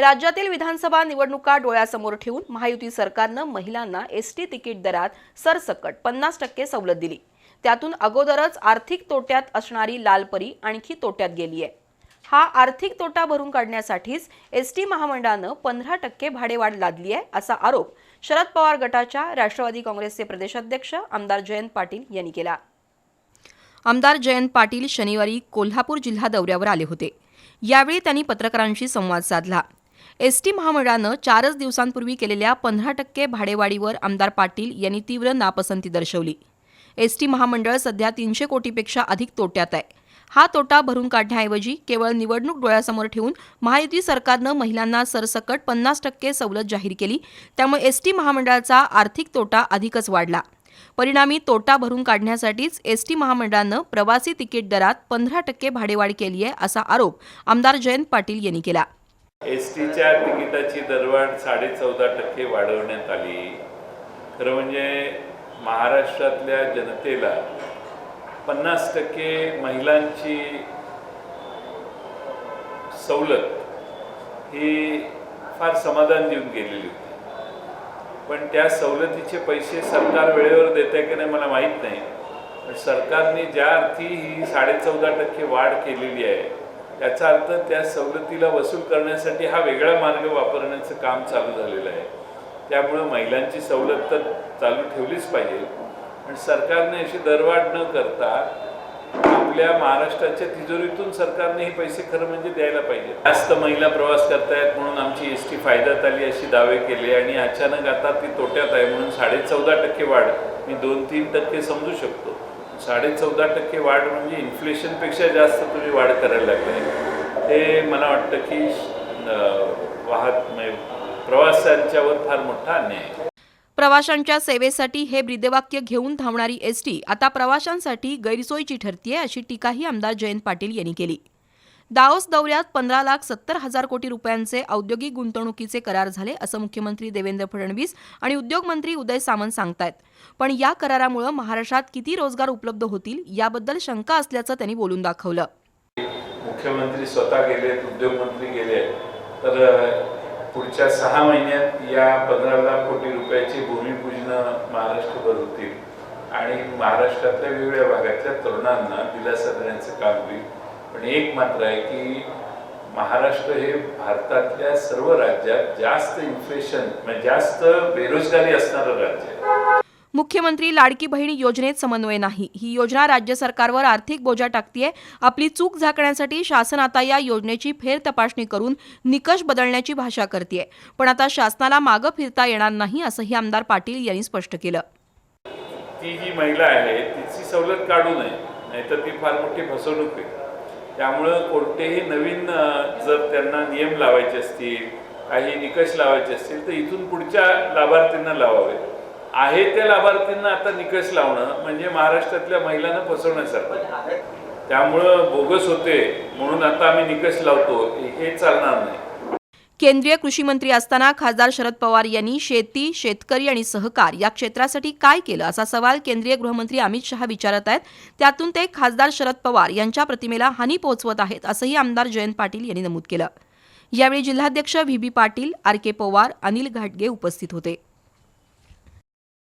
राज्यातील विधानसभा निवडणुका डोळ्यासमोर ठेवून महायुती सरकारनं महिलांना एसटी तिकीट दरात सरसकट पन्नास टक्के सवलत दिली. त्यातून अगोदरच आर्थिक तोट्यात असणारी लालपरी आणखी तोट्यात गेली आहे हा आर्थिक तोटा भरून काढण्यासाठीच एस टी महामंडळानं पंधरा टक्के भाडेवाढ लादली आहे असा आरोप शरद पवार गटाच्या राष्ट्रवादी काँग्रेसचे प्रदेशाध्यक्ष आमदार जयंत पाटील यांनी केला. आमदार जयंत पाटील शनिवारी कोल्हापूर जिल्हा दौऱ्यावर आले होते. यावेळी त्यांनी पत्रकारांशी संवाद साधला. एस टी महामंडळानं चारच दिवसांपूर्वी केलेल्या पंधरा टक्के भाडेवाढीवर आमदार पाटील यांनी तीव्र नापसंती दर्शवली. एस टी महामंडळ सध्या तीनशे कोटीपेक्षा अधिक तोट्यात आहे. हा तोटा भरून काढण्याऐवजी केवळ निवडणूक डोळ्यासमोर ठेवून महायुती सरकारनं महिलांना सरसकट पन्नास टक्के सवलत जाहीर केली त्यामुळे एस टी महामंडळाचा आर्थिक तोटा अधिकच वाढला. परिणामी तोटा भरून काढण्यासाठीच एस टी महामंडळानं प्रवासी तिकीट दरात पंधरा टक्के भाडेवाढ केली आहे असा आरोप आमदार जयंत पाटील यांनी केला. एस टीच्या तिकिटाची दरवाढ साडे चौदा टक्के वाढवण्यात आली. खरं म्हणजे महाराष्ट्रातल्या जनतेला पन्नास टक्के महिलांची सवलत ही फार समाधान देऊन गेलेली होती. पण त्या सवलतीचे पैसे सरकार वेळेवर देत आहे की नाही मला माहीत नाही. पण सरकारने ज्या अर्थी ही साडे चौदा टक्के वाढ केलेली आहे याचा अर्थ त्या सवलतीला वसूल करण्यासाठी हा वेगळा मार्ग वापरण्याचं काम चालू झालेलं आहे. त्यामुळं महिलांची सवलत तर चालू ठेवलीच पाहिजे. पण सरकारने अशी दरवाढ न करता आपल्या महाराष्ट्राच्या तिजोरीतून सरकारने हे पैसे खरं म्हणजे द्यायला पाहिजे जास्त महिला प्रवास करतायत म्हणून आमची एस टी फायद्यात आली अशी दावे केले आणि अचानक आता ती तोट्यात आहे म्हणून साडे चौदा टक्के वाढ मी दोन तीन टक्के समजू शकतो. साडे चौदा टक्के वाढ म्हणजे इन्फ्लेशनपेक्षा जास्त तुम्ही वाढ करायला लागले. हे मला वाटतं की वाहत म्हणजे प्रवाशांच्यावर फार मोठा अन्याय आहे. प्रवाशांच्या सेवेसाठी हे ब्रीदवाक्य घेऊन धावणारी एस टी आता प्रवाशांसाठी गैरसोयीची ठरतीये अशी टीकाही आमदार जयंत पाटील यांनी केली. दाओस दौऱ्यात पंधरा लाख सत्तर हजार कोटी रुपयांचे औद्योगिक गुंतवणुकीचे करार झाले असं मुख्यमंत्री देवेंद्र फडणवीस आणि उद्योगमंत्री उदय सामंत सांगतायत. पण या करारामुळे महाराष्ट्रात किती रोजगार उपलब्ध होतील याबद्दल शंका असल्याचं त्यांनी बोलून दाखवलं. मुख्यमंत्री स्वतः गेले उद्योगमंत्री गेले तर पुढच्या सहा महिन्यात या पंधरा लाख कोटी रुपयाची भूमिपूजन महाराष्ट्रभर होतील. आणि महाराष्ट्रातल्या वेगवेगळ्या भागातल्या तरुणांना दिलासा देण्याचं काम होईल. पण एक मात्र आहे की महाराष्ट्र हे भारतातल्या सर्व राज्यात जास्त इन्फ्लेशन म्हणजे जास्त बेरोजगारी असणारं राज्य आहे. मुख्यमंत्री लाडकी बहिणी योजनेत समन्वय नाही. ही योजना राज्य सरकारवर आर्थिक बोजा टाकतीये. आपली चूक झाकण्यासाठी शासन आता या योजनेची फेर तपासणी करून निकष बदलण्याची भाषा करतीये. पण आता शासनाला मागं फिरता येणार नाही असंही आमदार पाटील यांनी स्पष्ट केलं. ती जी महिला आहे तिची सवलत काढू नये नाहीतर ती फार मोठी फसवणूक आहे त्यामुळं कोणतेही नवीन जर त्यांना नियम लावायचे असतील काही निकष लावायचे असतील तर इथून पुढच्या लाभार्थींना लावावे. आहे त्या लाभार्थींना आता निकष लावणं म्हणजे महाराष्ट्रातल्या महिलांना फसवण्यासारखं. त्यामुळं बोगस होते म्हणून आता आम्ही निकष लावतो हे चालणार नाही. केंद्रीय कृषी मंत्री असताना खासदार शरद पवार यांनी शेती शेतकरी आणि सहकार या क्षेत्रासाठी काय केलं असा सवाल केंद्रीय गृहमंत्री अमित शहा विचारत आहेत. त्यातून ते खासदार शरद पवार यांच्या प्रतिमेला हानी पोहोचवत आहेत असंही आमदार जयंत पाटील यांनी नमूद केलं. यावेळी जिल्हाध्यक्ष V. B. Patil R. K. Pawar Anil घाटगे उपस्थित होते.